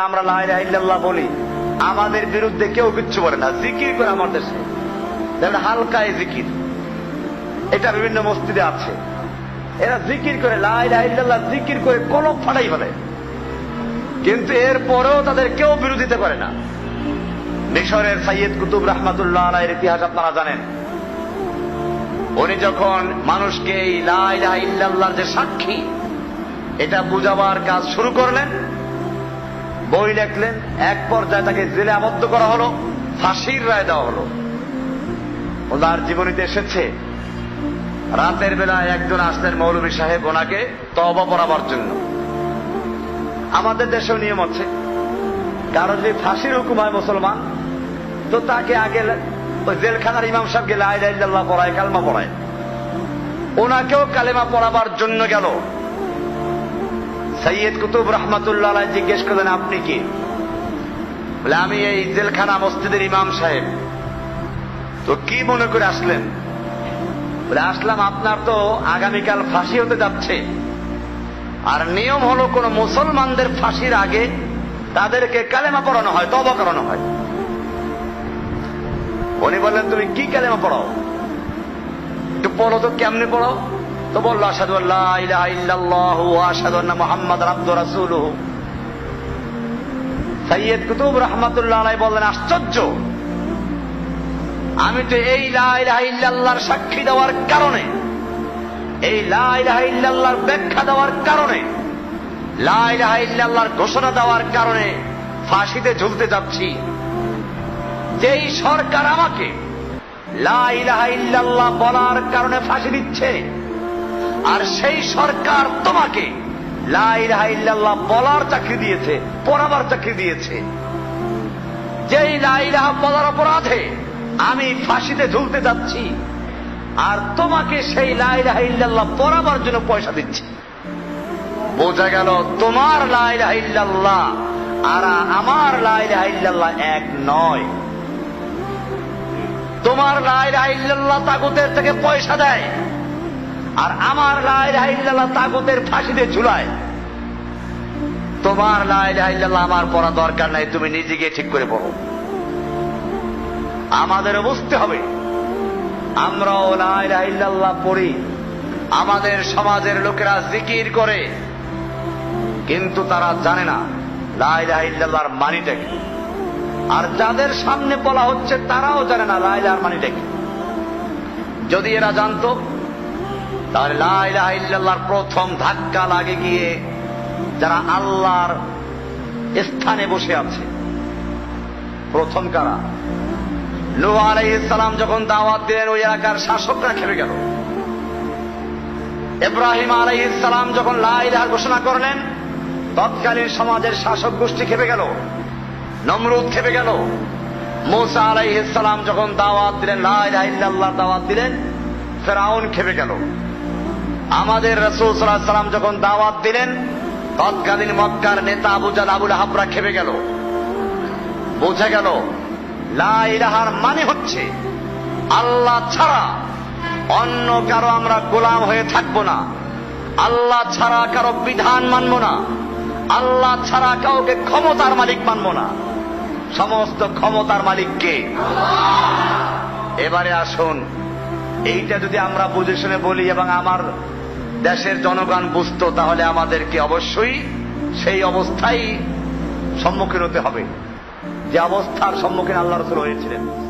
আমরা লাইল্লাহ বলি। আমাদের বিরুদ্ধে কেউ কিচ্ছু বলে না। জিকির করে আমার দেশে। যেমন হালকায় জিকির। এটা বিভিন্ন মসজিদে আছে। এরা জিকির করে লাইল্লাহ জিকির করে কলম ফাটাই ফেলে। কিন্তু এর পরেও তাদের কেউ বিরোধিতা করে না। মিশরের সাইয়দ কুতুব রহমাতুল্লাহ আলাইয়ের ইতিহাস আপনারা জানেন। উনি যখন মানুষকে এই ইল্লাল্লাহর যে সাক্ষী, এটা বুঝাবার কাজ শুরু করলেন। বই লেখলেন, এক পর্যায়ে তাকে জেলে আবদ্ধ করা হলো, ফাঁসির রায় দেওয়া হলো। ওনার জীবনীতে এসেছে, রাতের বেলায় একজন আসলেন মৌলভী সাহেব ওনাকে তবা পড়াবার জন্য। আমাদের দেশেও নিয়ম আছে কারণ যদি ফাঁসির হুকুম হয় মুসলমান, তো তাকে আগে ওই জেলখানার ইমাম সাহেবকে লাইল্লাহ পড়ায়, কালমা পড়ায়। ওনাকেও কালেমা পড়াবার জন্য গেল। সৈয়দ কুতুব রহমাতুল্লাহ জিজ্ঞেস করলেন, আপনি কি? বলে, আমি এই জেলখানা মসজিদের ইমাম সাহেব। তো কি মনে করে আসলেন? বলে, আসলাম, আপনার তো আগামীকাল ফাঁসি হতে যাচ্ছে। আর নিয়ম হলো, কোন মুসলমানদের ফাঁসির আগে তাদেরকে কালেমা পড়ানো হয় তবা করানো হয়। উনি বললেন, তুমি কি কালেমা পড়াও? একটু পড়ো তো, কেমনে পড়ো তো বলল আসাদু আল্লাহ ইলাহা ইল্লাল্লাহু ওয়া আন্না মুহাম্মাদার আবদু রাসূলুহু। সৈয়দ কুতুব রহমাতুল্লাহ আলাই বললেন, আশ্চর্য! আমি তো এই লা ইলাহা সাক্ষী দেওয়ার কারণে, এই লা ইলাহা ব্যাখ্যা দেওয়ার কারণে, লা ইলাহা ঘোষণা দেওয়ার কারণে ফাঁসিতে ঝুলতে যাচ্ছি। যেই সরকার আমাকে লা ইলাহা বলার কারণে ফাঁসি দিচ্ছে আর সেই সরকার তোমাকে লা ইলাহা বলার চাকরি দিয়েছে, পড়াবার চাকরি দিয়েছে। যেই লা ইলাহা বলার অপরাধে আমি ফাঁসিতে ঝুলতে যাচ্ছি, আর তোমাকে সেই লা ইলাহা পড়াবার জন্য পয়সা দিচ্ছি। বোঝা গেল তোমার লা ইলাহা আর আমার লা ইলাহা এক নয়। তোমার লা ইলাহা ইল্লাল্লাহ তাগুতের থেকে পয়সা দেয়। আর আমার লা ইলাহা ইল্লাল্লাহ তাগুতের ফাঁসিতে ঝুলায়। তোমার লাই ইল্লাল্লাহ আমার পড়া দরকার নাই, তুমি নিজে গিয়ে ঠিক করে পড়ো। আমাদেরও বুঝতে হবে। আমরাও লা ইলাহা ইল্লাল্লাহ পড়ি। আমাদের সমাজের লোকেরা জিকির করে। কিন্তু তারা জানে না লা ইলাহা ইল্লাল্লাহর মানিটা কি। আর যাদের সামনে বলা হচ্ছে তারাও জানে না লা ইলাহার মানিটা কি। যদি এরা জানতো তাহলে লা ইলাহা ইল্লাল্লাহর প্রথম ধাক্কা লাগে গিয়ে যারা আল্লাহর স্থানে বসে আছে। প্রথম কারা? নূহ আলাইহিস সালাম যখন দাওয়াত দিলেন, ওই এলাকার শাসকরা খেপে গেল। ইব্রাহিম আলাইহিস সালাম যখন লা ইলাহা ঘোষণা করলেন, তৎকালীন সমাজের শাসক গোষ্ঠী খেপে গেল, নমরুদ খেপে গেল। মোসা আলাইহিস সালাম যখন দাওয়াত দিলেন, লা ইলাহা দাওয়াত দিলেন, ফেরাউন খেপে গেল। আমাদের রসুল সাল্লাহ সাল্লাম যখন দাওয়াত দিলেন, তৎকালীন মক্কার নেতা আবু জাল, আবুল হাবরা খেপে গেল। বোঝা গেল, লা ইলাহার মানে হচ্ছে, আল্লাহ ছাড়া অন্য কারও আমরা গোলাম হয়ে থাকব না। আল্লাহ ছাড়া কারও বিধান মানব না। আল্লাহ ছাড়া কাউকে ক্ষমতার মালিক মানব না। সমস্ত ক্ষমতার মালিককে এবারে আসুন, এইটা যদি আমরা বুঝে শুনে বলি এবং আমার দেশের জনগণ বুঝত তাহলে আমাদেরকে অবশ্যই সেই অবস্থায় সম্মুখীন হতে হবে। যে অবস্থার সম্মুখীন আল্লাহ রসুল হয়েছিলেন।